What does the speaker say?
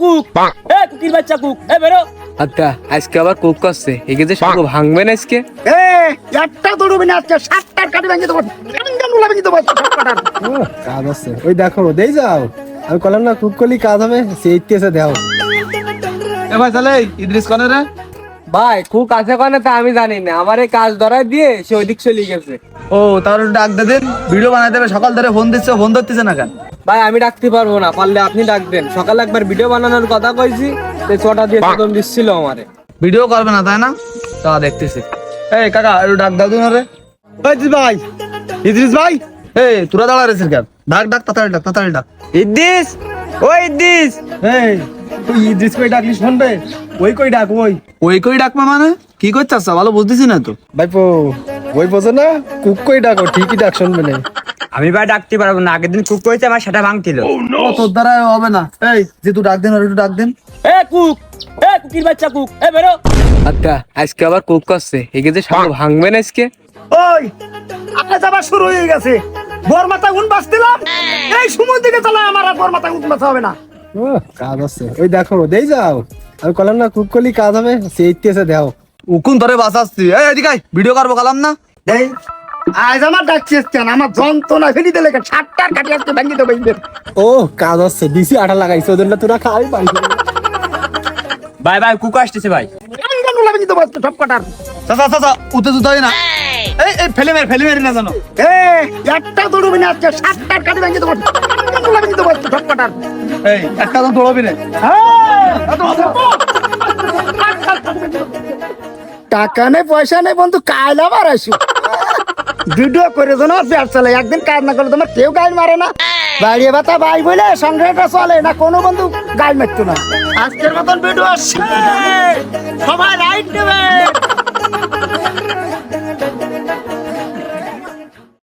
Cook. এ কুকির বাচ্চা cook. এ বেরো। আচ্ছা আজকে আবার কুক করছে। একে যে সব ভাঙবেন আজকে? এ একটা দৌড়বে না আজকে সাতটার কাটি ভেঙে দেবো ভেঙে দেবো কাজ আছে। ওই দেখো দেই যাও। আমি কলাম না কুক করলি কাজ হবে। সেই ইতিহাসে দেও। এ ভাই তাহলে ইদ্রিস কনে রে? ভাই কুক আছে কোনে তা আমি জানি না। আমার এই কাজ ধরায় দিয়ে সে ওইদিক চলে গেছে। ও তাহলে ডাক দিন ভিডিও বানাই দেবে সকাল ধরে ফোন দিচ্ছে ফোন ধরতেছে না কেন? ভাই আমি ডাকতে পারব না পারলে আপনি ডাক দেন। সকালে একবার ভিডিও বানানোর কথা কইছি সে ছটা দিয়ে প্রথম দিচ্ছিল আমারে। ভিডিও করবে না তাই না? তা দেখতেছি। এই কাকা একটু ডাক দাও দিন রে ইদ্রিস ভাই ইদ্রিস ভাই। এই তোরা দাঁড়া রেছিস কেন ডাক ডাক তাড়াতাড়ি ডাক তাড়াতাড়ি ডাক। ইদ্দিস ওই ইদ্দিস এই। তুই ইদ্রিস কই ডাকলি শুনবে ওই কই ডাক ওই। ওই কই ডাকবা মানে? কি করছিস? ভালো বুঝতেছি না তো। ভাইপো ওই বোঝো না কুক কই ডাকো ঠিকই ডাক শুনবে না। আমি ভাই ডাকতে পারব না আগের দিন কুক করেছে আমার সেটা ভাঙছিল। ও, তোর দ্বারা হবে না। এই যে তুই ডাক দেন আর একটু ডাক দেন। এ কুক! এ কুকির বাচ্চা কুক। এ বেরো। আচ্ছা আজকে আবার কুক করছে। একে যে সব ভাঙবেন আজকে? ওই আপনার যাবার শুরু হয়ে গেছে। বর মাথায় উন বাঁচতিলাম এই সময় দিকে চালা আমার আর বর মাথায় উন বাঁচা হবে না। ও কাজ আছে। ওই দেখো দেই যাও। আমি কলাম না কুক করলি কাজ হবে। সেই ইতিহাসে দেও। উকুন ধরে বাঁচাচ্ছি এই এদিকে আয়, ভিডিও করব কালাম না। এই আজ আমার ডাকছিস কেন আমার যন্ত্রণা ফেলি দিলে সাতটার কাটি আজকে ভেঙে দেবো ইন্দের ও কাজ আছে দিছি আটা লাগাইছে ওদের না তোরা খাই পাই। ভাই ভাই কুক আসতেছে ভাই। কাঙ্গানুলা ভেঙে দেবো আজকে সব কটার চাচা চাচা উঠে তো না। এই এই ফেলে মেরে ফেলে মেরে না জানো। একটা দৌড়বি না আজকে সাতটার কাটি ভেঙে দেবো। কাঙ্গানুলা দেবো আজকে এই একটা তো দৌড়বি না। টাকা নেই পয়সা নেই বন্ধু কাইল আবার আসু। ভিডিও করে দেন আর চলে। একদিন কাজ না করলে তোমার কেউ গাইল মারে না। বাড়িয়ে বাতা ভাই বলে সংসারটা চলে না কোনো বন্ধু গাইল মারতো না। আজকের মতন ভিডিও সবাই লাইট দেবে।